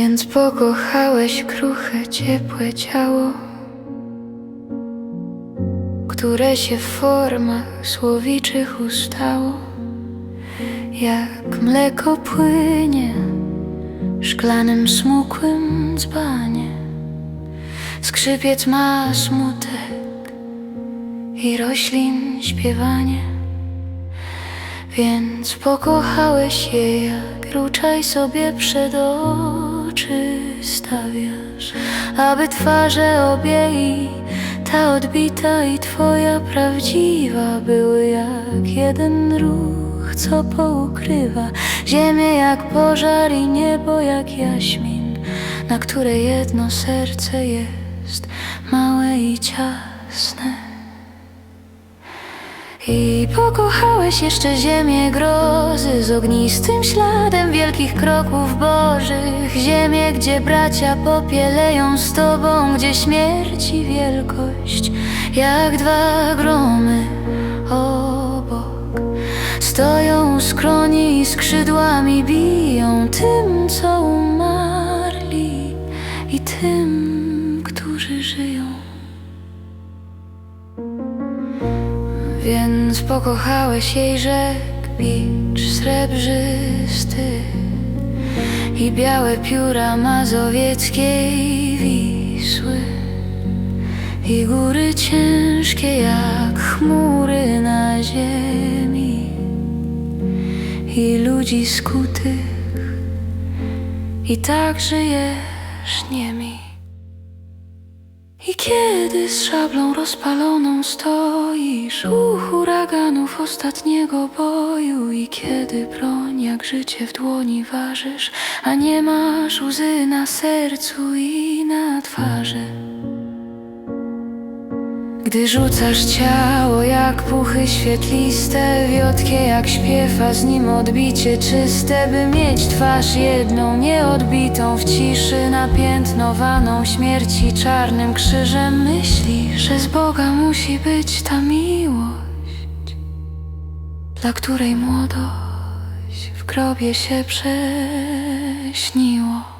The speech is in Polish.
Więc pokochałeś kruche, ciepłe ciało, które się w formach słowiczych ustało, jak mleko płynie szklanym, smukłym dzbanie. Skrzypiec ma smutek i roślin śpiewanie. Więc pokochałeś je, jak ruczaj sobie przed oczy stawiasz, aby twarze obie i ta odbita i twoja prawdziwa były jak jeden ruch, co poukrywa ziemię jak pożar i niebo jak jaśmin, na które jedno serce jest małe i ciasne. I pokochałeś jeszcze ziemię grozy Z ognistym śladem wielkich kroków bożych. Ziemię, gdzie bracia popieleją z tobą Gdzie śmierci wielkość jak dwa gromy obok. Stoją skroni i skrzydłami biją Tym, co umarli i tym, którzy żyją Więc pokochałeś jej rzek bicz srebrzysty I białe pióra mazowieckiej Wisły I góry ciężkie jak chmury na ziemi I ludzi skutych I tak żyjesz niemi i kiedy z szablą rozpaloną stoisz u huraganów ostatniego boju. I kiedy broń jak życie w dłoni ważysz A nie masz łzy na sercu i na twarzy gdy rzucasz ciało jak puchy świetliste Wiotkie jak śpiew, a z nim odbicie czyste By mieć twarz jedną, nieodbitą w ciszy Napiętnowaną śmierci czarnym krzyżem Myśli, że z Boga musi być ta miłość Dla której młodość w grobie się prześniło